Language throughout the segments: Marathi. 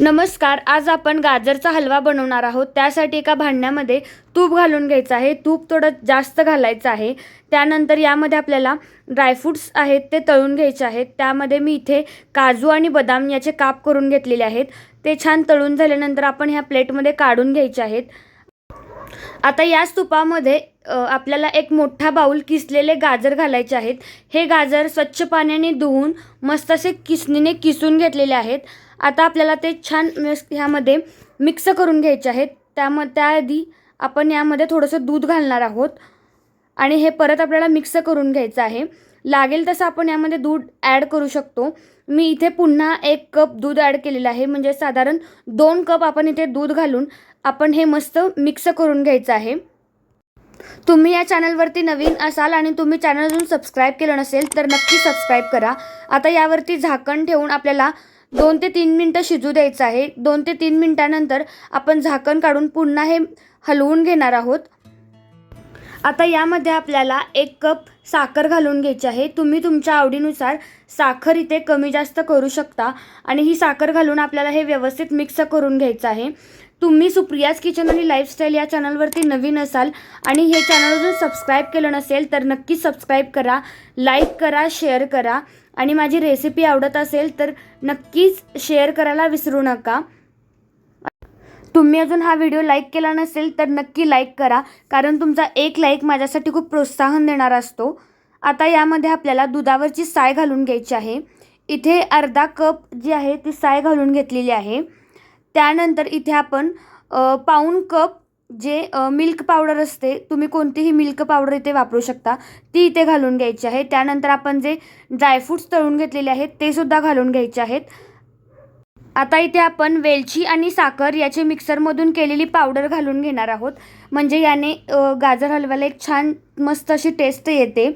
नमस्कार आज आपण गाजरचा हलवा बनवणार आहोत. त्यासाठी एका भांड्यामध्ये तूप घालून घ्यायचं आहे. तूप थोडं जास्त घालायचं आहे. त्यानंतर यामध्ये आपल्याला ड्रायफ्रूट्स आहेत ते तळून घ्यायचे आहेत. त्यामध्ये मी इथे काजू आणि बदाम याचे काप करून घेतलेले आहेत. ते छान तळून झाल्यानंतर आपण ह्या प्लेटमध्ये काढून घ्यायचे आहेत. आता याच तुपामध्ये आपल्याला एक मोठा बाऊल किसलेले गाजर घालायचे आहेत. हे गाजर स्वच्छ पाण्याने धुवून मस्त असे किसणीने किसून घेतलेले आहेत. आता आपल्याला ते छान मिक्स ह्यामध्ये मिक्स करून घ्यायचे आहेत. त्याम त्याआधी आपण यामध्ये थोडंसं दूध घालणार आहोत. आणि हे परत आपल्याला मिक्स करून घ्यायचं आहे. लागेल तसं आपण यामध्ये दूध ॲड करू शकतो. मी इथे पुन्हा एक कप दूध ॲड केलेलं आहे. म्हणजे साधारण दोन कप आपण इथे दूध घालून आपण हे मस्त मिक्स करून घ्यायचं आहे. तुम्ही या चॅनलवरती नवीन असाल आणि तुम्ही चॅनल अजून सबस्क्राईब केलं नसेल तर नक्की सबस्क्राईब करा. आता यावरती झाकण ठेवून आपल्याला दोन ते तीन मिनटं शिजू द्यायचं आहे. दोन ते तीन मिनटानंतर आपण झाकण काढून पुन्हा हे हलवून घेणार आहोत. आता यामध्ये आपल्याला एक कप साखर घालून घ्यायची आहे. तुम्ही तुमच्या आवडीनुसार साखर इथे कमी जास्त करू शकता आणि ही साखर घालून आपल्याला हे व्यवस्थित मिक्स करून घ्यायचं आहे. तुम्ही सुप्रियाज किचन आणि लाईफस्टाईल या चॅनलवरती नवीन असाल आणि हे चॅनल जर सबस्क्राईब केलं नसेल तर नक्की सबस्क्राईब करा लाईक करा शेअर करा. आणि माझी रेसिपी आवडत असेल तर नक्कीच शेअर करायला विसरू नका. तुम्ही अजून हा व्हिडिओ लाईक केला नसेल तर नक्की लाईक करा कारण तुमचा एक लाईक माझ्यासाठी खूप प्रोत्साहन देणारा असतो. आता यामध्ये आपल्याला दुधावरची साय घालून घ्यायची आहे. इथे अर्धा कप जी आहे ती साय घालून घेतलेली आहे. त्यानंतर इथे आपण पाऊण कप जे मिल्क पावडर असते तुम्ही कोणतीही मिल्क पावडर इथे वापरू शकता ती इथे घालून घ्यायची आहे. त्यानंतर आपण जे ड्रायफ्रूट्स तळून घेतलेले आहेत ते सुद्धा घालून घ्यायचे आहेत. आता इथे आपण वेलची आणि साखर याचे मिक्सरमधून केलेली पावडर घालून घेणार आहोत. म्हणजे याने गाजर हलव्याला एक छान मस्त अशी टेस्ट येते.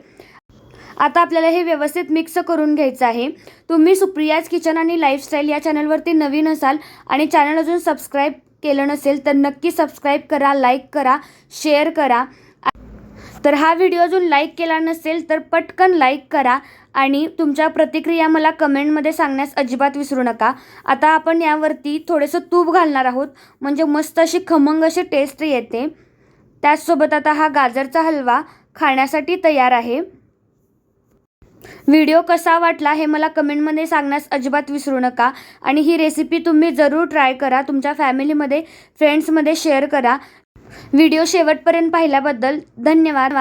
आता आपल्याला हे व्यवस्थित मिक्स करून घ्यायचं आहे. तुम्ही सुप्रियाज किचन आणि लाईफस्टाईल या चॅनलवरती नवीन असाल आणि चॅनल अजून सबस्क्राईब केलं नसेल तर नक्की सबस्क्राईब करा लाईक करा शेअर करा. तर हा व्हिडिओ अजून लाईक केला नसेल तर पटकन लाईक करा आणि तुमच्या प्रतिक्रिया मला कमेंटमध्ये सांगण्यास अजिबात विसरू नका. आता आपण यावरती थोडंसं तूप घालणार आहोत. म्हणजे मस्त अशी खमंग अशी टेस्ट येते. त्याचसोबत आता हा गाजरचा हलवा खाण्यासाठी तयार आहे. व्हिडिओ कसा वाटला हे मला कमेंटमध्ये सांगण्यास अजिबात विसरू नका. आणि ही रेसिपी तुम्ही जरूर ट्राय करा. तुमच्या फॅमिलीमध्ये फ्रेंड्समध्ये शेअर करा. व्हिडिओ शेवटपर्यंत पाहिल्याबद्दल धन्यवाद.